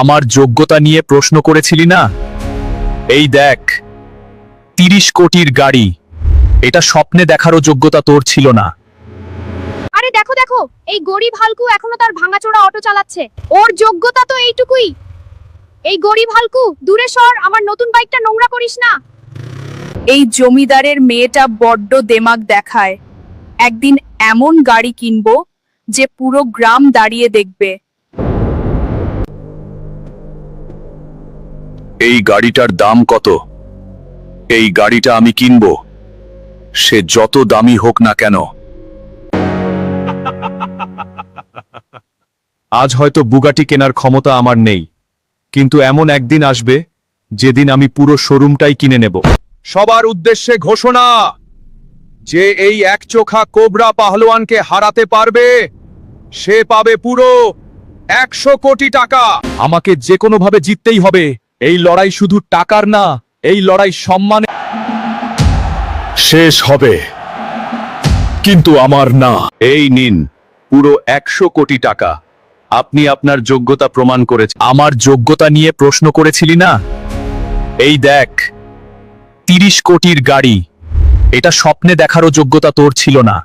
আমার যোগ্যতা নিয়ে প্রশ্ন করেছিলি না? এই দেখ তিরিশ কোটির গাড়ি। এটা স্বপ্নে দেখারও যোগ্যতা তোর ছিল না। আরে দেখো দেখো এই গরিব হালকু এখনও তার ভাঙাচোরা অটো চালাচ্ছে। ওর যোগ্যতা তো এইটুকুই। এই গরিব হালকু দূরে সর আমার নতুন বাইকটা নোংরা করিস না। এই জমিদারের মেয়েটা বড্ড দেমাগ দেখায়। একদিন এমন গাড়ি কিনবো যে পুরো গ্রাম দাঁড়িয়ে দেখবে। এই গাড়িটার দাম কত? এই গাড়িটা আমি কিনব। সে যত দামি হোক না কেন। আজ হয়তো বুগাটি কেনার ক্ষমতা আমার নেই। কিন্তু এমন একদিন আসবে, যেদিন আমি পুরো শোরুমটাই কিনে নেব। সবার উদ্দেশ্যে ঘোষণা! যে এই একচোখা কোবরা পাহলোয়ানকে হারাতে পারবে, সে পাবে পুরো একশো কোটি টাকা। আমাকে যে কোনোভাবে জিততেই হবে। এই লড়াই শুধু টাকার না এই লড়াই সম্মানে শেষ হবে। কিন্তু আমার না। এই নিন পুরো একশো কোটি টাকা। আপনি আপনার যোগ্যতা প্রমাণ করেছেন। আমার যোগ্যতা নিয়ে প্রশ্ন করেছিলি না? এই দেখ তিরিশ কোটির গাড়ি। এটা স্বপ্নে দেখারও যোগ্যতা তোর ছিল না।